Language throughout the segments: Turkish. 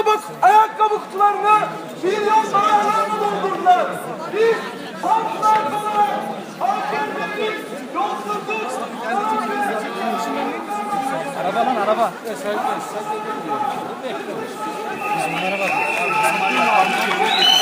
Ayakkabı, ayakkabı kutularını milyon dolarlarla doldurdular. Biz halklar olarak AKP'nin yolsuzluk, Araba lan araba. Hükümet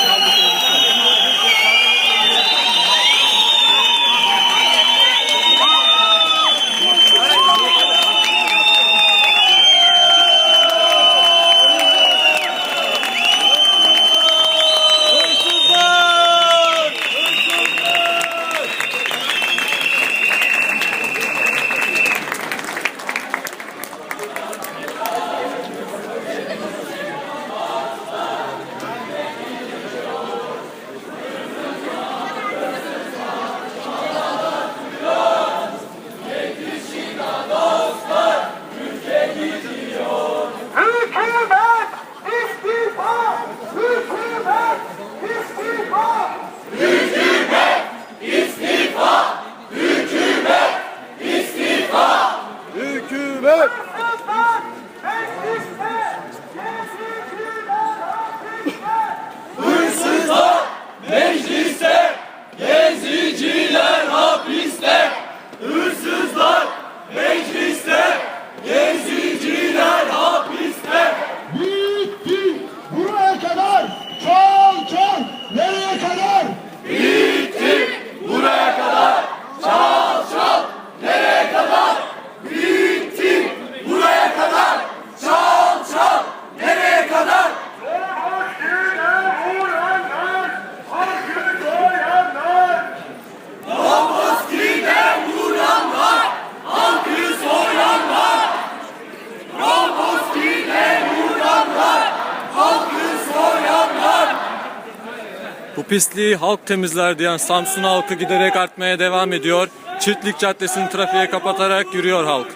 pisliği halk temizler diyen Samsun halkı giderek artmaya devam ediyor. Çiftlik Caddesi'ni trafiğe kapatarak yürüyor halk.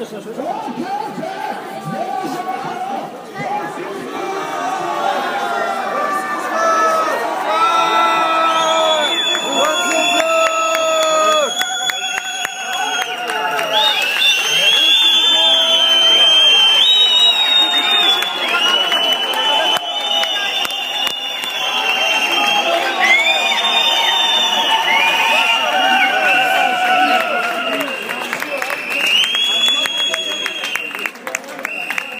Deixa eu